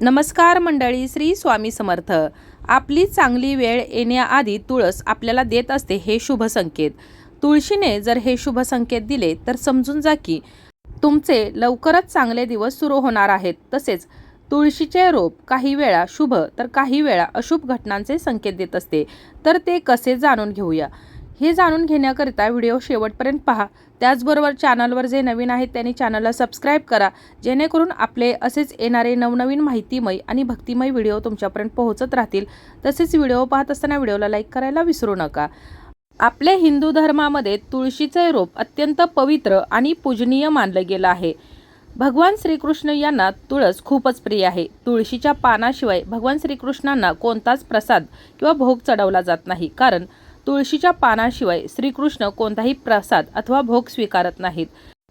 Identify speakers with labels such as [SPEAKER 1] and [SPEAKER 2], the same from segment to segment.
[SPEAKER 1] नमस्कार मंडळी श्री स्वामी समर्थ. आपली चांगली वेळ येण्याआधी तुळस आपल्याला देत असते हे शुभ संकेत. तुळशीने जर हे शुभ संकेत दिले तर समजून जा की तुमचे लवकरच चांगले दिवस सुरू होणार आहेत. तसेच तुळशीचे रोप काही वेळा शुभ तर काही वेळा अशुभ घटनांचे संकेत देत असते. तर ते कसे जाणून घेऊया? हे जाणून घेण्याकरिता व्हिडिओ शेवटपर्यंत पहा. त्याचबरोबर चॅनलवर जे नवीन आहेत त्यांनी चॅनलला सबस्क्राईब करा. जेणेकरून आपले असेच येणारे नवनवीन माहितीमय आणि भक्तिमय व्हिडिओ तुमच्यापर्यंत पोहोचत राहतील. तसेच व्हिडिओ पाहत असताना व्हिडिओला लाईक करायला विसरू नका. आपल्या हिंदू धर्मामध्ये तुळशीचे रोप अत्यंत पवित्र आणि पूजनीय मानलं गेलं आहे. भगवान श्रीकृष्ण यांना तुळस खूपच प्रिय आहे. तुळशीच्या पानाशिवाय भगवान श्रीकृष्णांना कोणताच प्रसाद किंवा भोग चढवला जात नाही. कारण तुळशीच्या पानाशिवाय श्रीकृष्ण कोणताही प्रसाद अथवा भोग स्वीकारत नाहीत.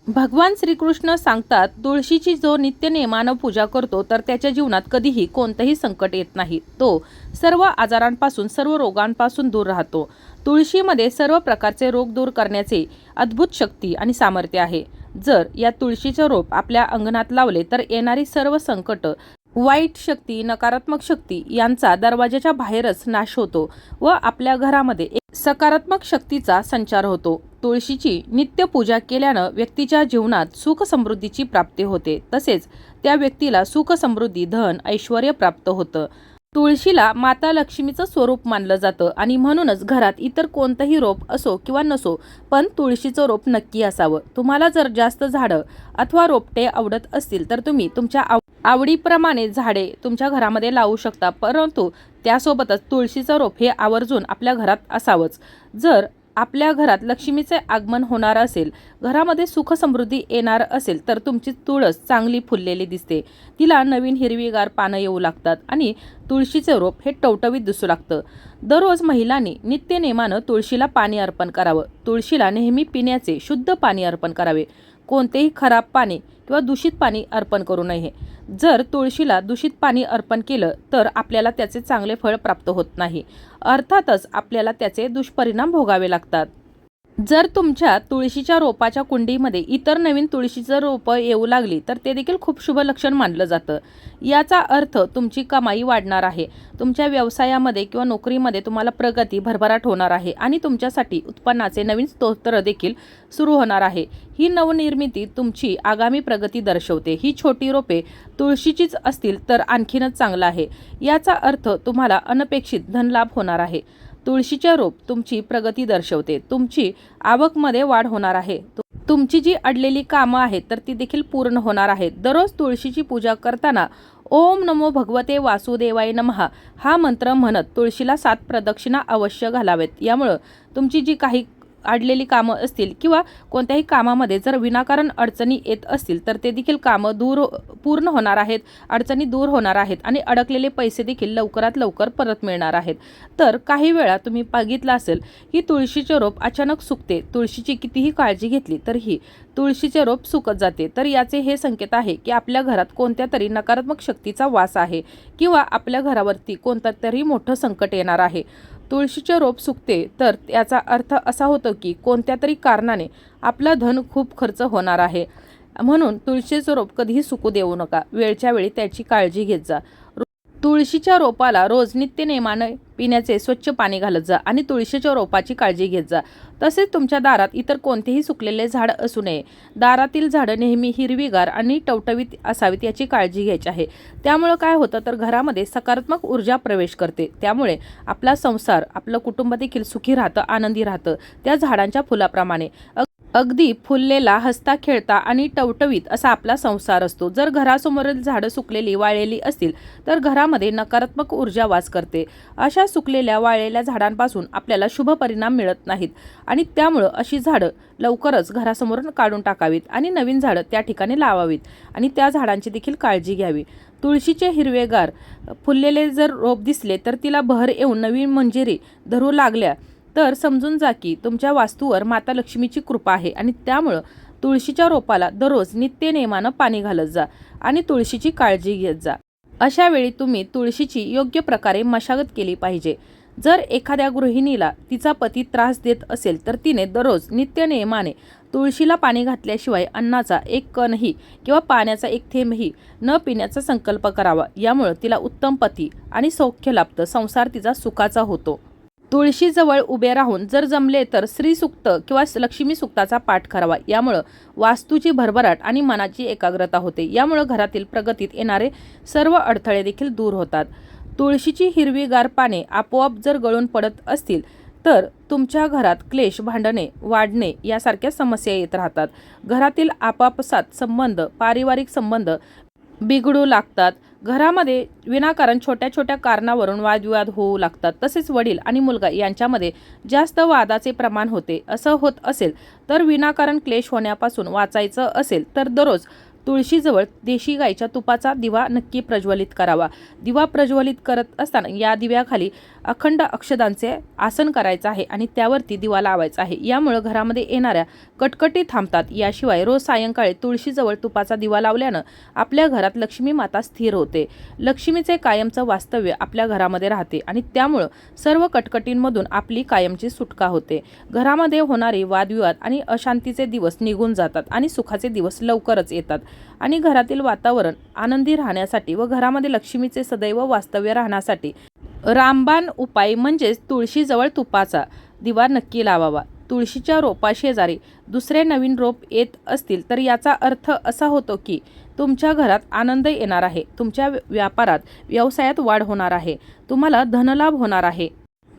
[SPEAKER 1] भगवान श्रीकृष्ण सांगतात तुळशीची जो नित्य नेमानं पूजा करतो तर त्याच्या जीवनात कधीही कोणतंही संकट येत नाही. तो सर्व आजारांपासून सर्व रोगांपासून दूर राहतो. तुळशीमध्ये सर्व प्रकारचे रोग दूर करण्याचे अद्भुत शक्ती आणि सामर्थ्य आहे. जर या तुळशीचे रोप आपल्या अंगणात लावले तर येणारी सर्व संकट वाईट शक्ती नकारात्मक शक्ती यांचा दरवाजाच्या बाहेरच नाश होतो व आपल्या घरामध्ये सकारात्मक शक्तीचा संचार होतो. तुळशीची नित्य पूजा केल्यानं व्यक्तीच्या जीवनात सुख समृद्धीची प्राप्ती होते. तसेच त्या व्यक्तीला सुख समृद्धी धन ऐश्वर प्राप्त होतं. तुळशीला माता लक्ष्मीचं स्वरूप मानलं जातं आणि म्हणूनच घरात इतर कोणतंही रोप असो किंवा नसो पण तुळशीचं रोप नक्की असावं. तुम्हाला जर जास्त झाडं अथवा रोपटे आवडत असतील तर तुम्ही तुमच्या आव आवडीप्रमाणे झाडे तुमच्या घरामध्ये लावू शकता परंतु त्यासोबतच तुळशीचं रोप हे आवर्जून आपल्या घरात असावंच. जर आपल्या घरात लक्ष्मीचे आगमन होणार असेल घरामध्ये सुख समृद्धी येणार असेल तर तुमची तुळस चांगली फुललेली दिसते. तिला नवीन हिरवीगार पानं येऊ लागतात आणि तुळशीचे रोप हे टवटवीत दिसू लागतं. दररोज महिलांनी नित्य नेमानं तुळशीला पाणी अर्पण करावं. तुळशीला नेहमी पिण्याचे शुद्ध पाणी अर्पण करावे. कोणतेही खराब पाणी किंवा दूषित पाणी अर्पण करू नये. जर तुळशीला दूषित पाणी अर्पण केलं तर आपल्याला त्याचे चांगले फळ प्राप्त होत नाही. अर्थातच आपल्याला त्याचे दुष्परिणाम भोगावे लागतात. जर तुमच्या तुळशीच्या रोपाच्या कुंडीमध्ये इतर नवीन तुळशीचं रोपं येऊ लागली तर ते देखील खूप शुभ लक्षण मानलं जातं. याचा अर्थ तुमची कमाई वाढणार आहे. तुमच्या व्यवसायामध्ये किंवा नोकरीमध्ये तुम्हाला प्रगती भरभराट होणार आहे आणि तुमच्यासाठी उत्पन्नाचे नवीन स्तोत्र देखील सुरू होणार आहे. ही नवनिर्मिती तुमची आगामी प्रगती दर्शवते. ही छोटी रोपे तुळशीचीच असतील तर आणखीनच चांगलं आहे. याचा अर्थ तुम्हाला अनपेक्षित धनलाभ होणार आहे. तुळशीचे रोप तुमची प्रगती दर्शवते. तुमची आवकमध्ये वाढ होणार आहे. तुमची जी अडलेली कामं आहेत तर ती देखील पूर्ण होणार आहेत. दररोज तुळशीची पूजा करताना ओम नमो भगवते वासुदेवाय नमहा हा मंत्र म्हणत तुळशीला सात प्रदक्षिणा अवश्य घालावेत. यामुळं तुमची जी काही अडलेली कामं असतील किंवा कोणत्याही कामामध्ये जर विनाकारण अडचणी येत असतील तर ते देखील कामं दूर हो- पूर्ण होणार आहेत. अडचणी दूर होणार आहेत आणि अडकलेले पैसे देखील लवकरात लवकर परत मिळणार आहेत. तर काही वेळा तुम्ही बघितलं असेल की तुळशीचे रोप अचानक सुकते. तुळशीची कितीही काळजी घेतली तरीही तुळशीचे रोप सुकत जाते. तर याचे हे संकेत आहे की आपल्या घरात कोणत्या तरी नकारात्मक शक्तीचा वास आहे किंवा आपल्या घरावरती कोणतं तरी मोठं संकट येणार आहे. तुळशीचे रोप सुकते तर याचा अर्थ असा होतो की कोणत्या तरी कारणाने आपला धन खूप खर्च होणार आहे. म्हणून तुळशीचं रोप कधीही सुकू देऊ नका. वेळच्या वेळी त्याची काळजी घेत जा. तुळशीच्या रोपाला रोज नित्य नेमानं पिण्याचे स्वच्छ पाणी घालत जा आणि तुळशीच्या रोपाची काळजी घेत जा. तसेच तुमच्या दारात इतर कोणतेही सुकलेले झाड असू नये. दारातील झाडं नेहमी हिरवीगार आणि टवटवीत असावीत याची काळजी घ्यायची आहे. त्यामुळं काय होतं तर घरामध्ये सकारात्मक ऊर्जा प्रवेश करते. त्यामुळे आपला संसार आपलं कुटुंब देखील सुखी राहतं आनंदी राहतं त्या झाडांच्या फुलाप्रमाणे. अगदी फुललेला हसता खेळता आणि टवटवीत असा आपला संसार असतो. जर घरासमोरील झाडं सुकलेली वाळलेली असतील तर घरामध्ये नकारात्मक ऊर्जा वास करते. अशा सुकलेल्या वाळलेल्या झाडांपासून आपल्याला शुभ परिणाम मिळत नाहीत आणि त्यामुळं अशी झाडं लवकरच घरासमोरून काढून टाकावीत आणि नवीन झाडं त्या ठिकाणी लावावीत आणि त्या झाडांची देखील काळजी घ्यावी. तुळशीचे हिरवेगार फुललेले जर रोप दिसले तर तिला बहर येऊन नवीन मंजिरी धरू लागल्या तर समजून जा की तुमच्या वास्तूवर माता लक्ष्मीची कृपा आहे आणि त्यामुळं तुळशीच्या रोपाला दररोज नित्य नेमानं पाणी घालत जा आणि तुळशीची काळजी घेत जा. अशा वेळी तुम्ही तुळशीची योग्य प्रकारे मशागत केली पाहिजे. जर एखाद्या गृहिणीला तिचा पती त्रास देत असेल तर तिने दररोज नित्य नियमाने तुळशीला पाणी घातल्याशिवाय अन्नाचा एक कणही किंवा पाण्याचा एक थेंबही न पिण्याचा संकल्प करावा. यामुळे तिला उत्तम पती आणि सौख्य लाभतं. संसार तिचा सुखाचा होतो. तुळशीजवळ उभे राहून जर जमले तर श्रीसुक्त किंवा लक्ष्मी सुक्ताचा पाठ करावा. यामुळं वास्तूची भरभराट आणि मनाची एकाग्रता होते. यामुळं घरातील प्रगतीत येणारे सर्व अडथळे देखील दूर होतात. तुळशीची हिरवीगार पाने आपोआप जर गळून पडत असतील तर तुमच्या घरात क्लेश भांडणे वाढणे यासारख्या समस्या येत राहतात. घरातील आपापसात संबंध पारिवारिक संबंध बिघडू लागतात. घरामध्ये विनाकारण छोट्या छोट्या कारणावरून वादविवाद होऊ लागतात. तसेच वडील आणि मुलगा यांच्यामध्ये जास्त वादाचे प्रमाण होते. असं होत असेल तर विनाकारण क्लेश होण्यापासून वाचायचं असेल तर दररोज तुळशीजवळ देशी गाईच्या तुपाचा दिवा नक्की प्रज्वलित करावा. दिवा प्रज्वलित करत असताना या दिव्याखाली अखंड अक्षदांचे आसन करायचं आहे आणि त्यावरती दिवा लावायचा आहे. यामुळं घरामध्ये येणाऱ्या कटकटी थांबतात. याशिवाय रोज सायंकाळी तुळशीजवळ तुपाचा दिवा लावल्यानं आपल्या घरात लक्ष्मी माता स्थिर होते. लक्ष्मीचे कायमचं वास्तव्य आपल्या घरामध्ये राहते आणि त्यामुळं सर्व कटकटींमधून आपली कायमची सुटका होते. घरामध्ये होणारे वादविवाद आणि अशांतीचे दिवस निघून जातात आणि सुखाचे दिवस लवकरच येतात. आणि घरातील वातावरण आनंदी राहण्यासाठी व घरामध्ये लक्ष्मीचे सदैव वास्तव्य राहण्यासाठी रामबाण उपाय म्हणजेच तुळशीजवळ तुपाचा दिवा नक्की लावावा. तुळशीच्या रोपाशेजारी दुसरे नवीन रोप येत असतील तर याचा अर्थ असा होतो की तुमच्या घरात आनंद येणार आहे. तुमच्या व्यापारात व्यवसायात वाढ होणार आहे. तुम्हाला धनलाभ होणार आहे.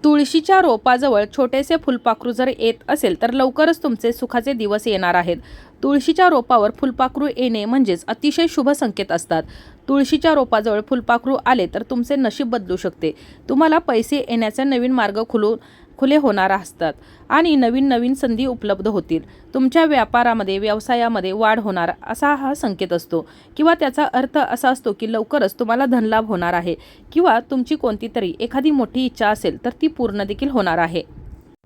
[SPEAKER 1] तुळशीच्या रोपाजवळ छोटेसे फुलपाखरू जर येत असेल तर लवकरच तुमचे सुखाचे दिवस येणार आहेत. तुळशीच्या रोपावर फुलपाखरू येणे म्हणजेच अतिशय शुभ संकेत असतात. तुळशीच्या रोपाजवळ फुलपाखरू आले तर तुमचे नशीब बदलू शकते. तुम्हाला पैसे येण्याचा नवीन मार्ग खुलून खुले होणार असतात आणि नवीन नवीन संधी उपलब्ध होतील. तुमच्या व्यापारामध्ये व्यवसायामध्ये वाढ होणार असा हा संकेत असतो. किंवा त्याचा अर्थ असा असतो की लवकरच तुम्हाला धनलाभ होणार आहे. किंवा तुमची कोणती तरी एखादी मोठी इच्छा असेल तर ती पूर्ण देखील होणार आहे.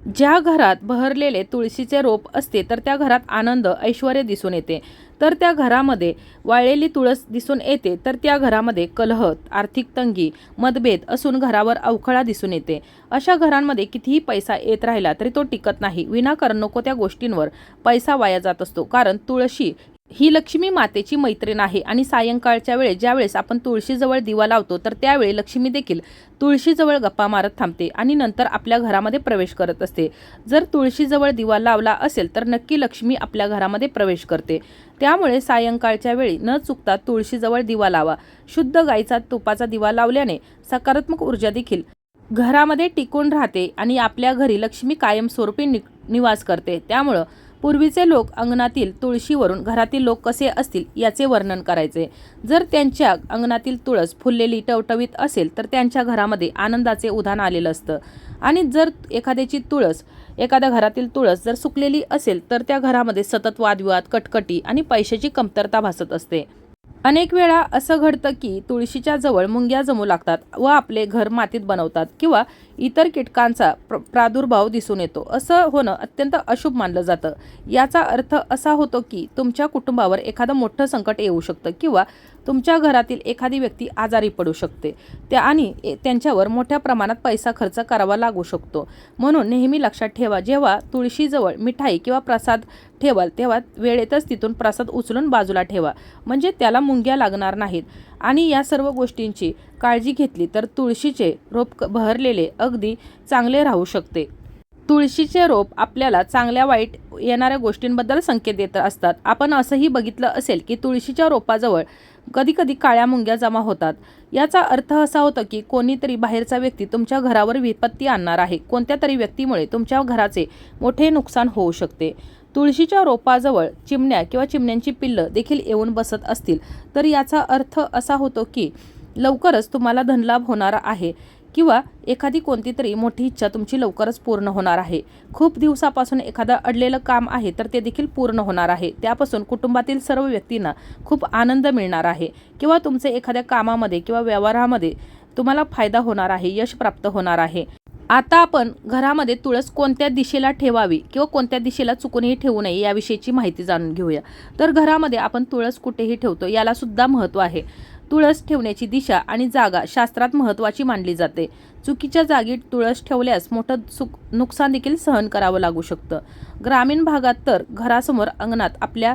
[SPEAKER 1] ज्या घरात बहरलेले तुळशीचे रोप असते तर त्या घरात आनंद ऐश्वर दिसून येते. तर त्या घरामध्ये वाळलेली तुळस दिसून येते तर त्या घरामध्ये कलह आर्थिक तंगी मतभेद असून घरावर अवखळा दिसून येते. अशा घरांमध्ये कितीही पैसा येत राहिला तरी तो टिकत नाही. विनाकारण नको त्या गोष्टींवर पैसा वाया जात असतो. कारण तुळशी ही लक्ष्मी मातेची मैत्रीण आहे आणि सायंकाळच्या वेळेस ज्यावेळेस आपण तुळशीजवळ दिवा लावतो तर त्यावेळी लक्ष्मी देखील तुळशीजवळ गप्पा मारत थांबते आणि नंतर आपल्या घरामध्ये प्रवेश करत असते. जर तुळशीजवळ दिवा लावला असेल तर नक्की लक्ष्मी आपल्या घरामध्ये प्रवेश करते. त्यामुळे सायंकाळच्या वेळी न चुकता तुळशीजवळ दिवा लावा. शुद्ध गाईचा तुपाचा दिवा लावल्याने सकारात्मक ऊर्जा देखील घरामध्ये टिकून राहते आणि आपल्या घरी लक्ष्मी कायमस्वरूपी नि निवास करते. त्यामुळं पूर्वीचे लोक अंगणातील तुळशीवरून घरातील लोक कसे असतील याचे वर्णन करायचे. जर त्यांच्या अंगणातील तुळस फुललेली टवटवीत असेल तर त्यांच्या घरामध्ये आनंदाचे उधाण आलेलं असतं. आणि जर एखाद्याची तुळस एखाद्या घरातील तुळस जर सुकलेली असेल तर त्या घरामध्ये सतत वादविवाद कटकटी आणि पैशाची कमतरता भासत असते. अनेक वेळा असं घडतं की तुळशीच्या जवळ मुंग्या जमू लागतात व आपले घर मातीत बनवतात किंवा इतर कीटकांचा प्र प्रादुर्भाव दिसून येतो. असं होणं अत्यंत अशुभ मानलं जातं. याचा अर्थ असा होतो की तुमच्या कुटुंबावर एखादं मोठं संकट येऊ शकतं किंवा तुमच्या घरातील एखादी व्यक्ती आजारी पडू शकते. त्या आणि त्यांच्यावर मोठ्या प्रमाणात पैसा खर्च करावा लागू शकतो. म्हणून नेहमी लक्षात ठेवा जेव्हा तुळशीजवळ मिठाई किंवा प्रसाद ठेवाल तेव्हा वेळेतच तिथून प्रसाद उचलून बाजूला ठेवा. म्हणजे त्याला मुंग्या लागणार नाहीत. आणि या सर्व गोष्टींची काळजी घेतली तर तुळशीचे रोप बहरलेले अगदी चांगले राहू शकते. तुळशीचे रोप आपल्याला चांगल्या वाईट येणाऱ्या गोष्टींबद्दल संकेत देत असतात. आपण असंही बघितलं असेल की तुळशीच्या रोपाजवळ कधीकधी काळ्या मुंग्या जमा होतात. याचा अर्थ असा होतो की कोणीतरी बाहेरचा व्यक्ती तुमच्या घरावर विपत्ती आणणार आहे. कोणत्या तरी व्यक्तीमुळे तुमच्या घराचे मोठे नुकसान होऊ शकते. तुळशीच्या रोपाजवळ चिमण्या किंवा चिमण्यांची पिल्लं देखील येऊन बसत असतील. तर याचा अर्थ असा होतो की लवकरच तुम्हाला धनलाभ होणार आहे. किंवा एखादी कोणती तरी मोठी इच्छा तुमची लवकरच पूर्ण होणार आहे. खूप दिवसापासून एखादं अडलेलं काम आहे तर ते देखील पूर्ण होणार आहे. त्यापासून कुटुंबातील सर्व व्यक्तींना खूप आनंद मिळणार आहे. किंवा तुमचे एखाद्या कामामध्ये किंवा व्यवहारामध्ये तुम्हाला फायदा होणार आहे यश प्राप्त होणार आहे. आता आपण घरामध्ये तुळस कोणत्या दिशेला ठेवावी किंवा कोणत्या दिशेला चुकूनही ठेवू नये याविषयीची माहिती जाणून घेऊया. तर घरामध्ये आपण तुळस कुठेही ठेवतो याला सुद्धा महत्त्व आहे. तुळस ठेवण्याची दिशा आणि जागा शास्त्रात महत्त्वाची मानली जाते. चुकीच्या जागी तुळस ठेवल्यास मोठं सुक नुकसान देखील सहन करावं लागू शकतं. ग्रामीण भागात तर घरासमोर अंगणात आपल्या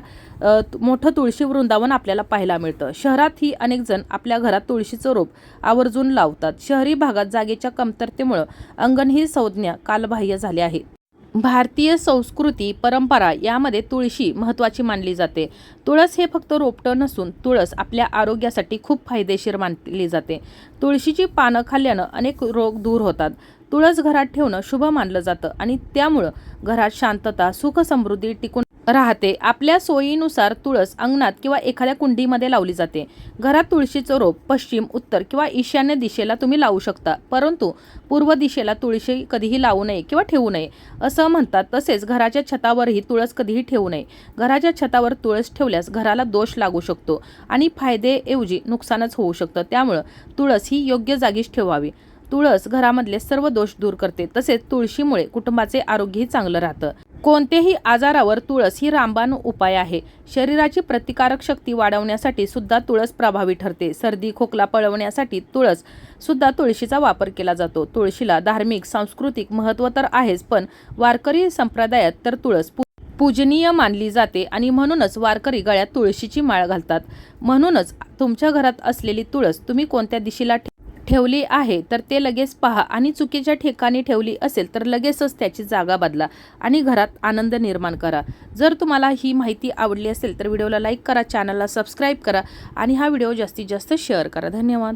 [SPEAKER 1] मोठं तुळशी वृंदावन आपल्याला पाहायला मिळतं. शहरातही अनेक जण आपल्या घरात तुळशीचं रोप आवर्जून लावतात. शहरी भागात जागेच्या कमतरतेमुळं अंगण ही संज्ञा कालबाह्य झाली आहे. भारतीय संस्कृती परंपरा यामध्ये तुळशी महत्त्वाची मानली जाते. तुळस हे फक्त रोपटं नसून तुळस आपल्या आरोग्यासाठी खूप फायदेशीर मानली जाते. तुळशीची पानं खाल्ल्यानं अनेक रोग दूर होतात. तुळस घरात ठेवणं शुभ मानलं जातं आणि त्यामुळं घरात शांतता सुख समृद्धी टिकून राहते. आपल्या सोयीनुसार तुळस अंगणात किंवा एखाद्या कुंडीमध्ये लावली जाते. घरात तुळशीचं रोप पश्चिम उत्तर किंवा ईशान्य दिशेला तुम्ही लावू शकता. परंतु पूर्व दिशेला तुळशी कधीही लावू नये किंवा ठेवू नये असं म्हणतात. तसेच घराच्या छतावरही तुळस कधीही ठेवू नये. घराच्या छतावर तुळस ठेवल्यास घराला दोष लागू शकतो आणि फायदेऐवजी नुकसानच होऊ शकतं. त्यामुळं तुळस ही योग्य जागीच ठेवावी. तुळस घरामधले सर्व दोष दूर करते. तसेच तुळशीमुळे कुटुंबाचे आरोग्यही चांगलं राहतं. कोणतेही आजारावर तुळस ही रामबाण उपाय आहे. शरीराची प्रतिकारक शक्ती वाढवण्यासाठी सुद्धा तुळस प्रभावी ठरते. सर्दी खोकला पळवण्यासाठी तुळस सुद्धा तुळशीचा वापर केला जातो. तुळशीला धार्मिक सांस्कृतिक महत्त्व तर आहेच पण वारकरी संप्रदायात तर तुळस पू- पूजनीय मानली जाते आणि म्हणूनच वारकरी गळ्यात तुळशीची माळ घालतात. म्हणूनच तुमच्या घरात असलेली तुळस तुम्ही कोणत्या दिशेला ठे- ठेवली आहे तर ते लगेच पहा. आणि चुकीच्या ठिकाणी ठेवली असेल तर लगेचच त्याची जागा बदला आणि घरात आनंद निर्माण करा. जर तुम्हाला ही माहिती आवडली असेल तर व्हिडिओला लाईक करा चॅनलला सबस्क्राईब करा आणि हा व्हिडिओ जास्तीत जास्त शेअर करा. धन्यवाद.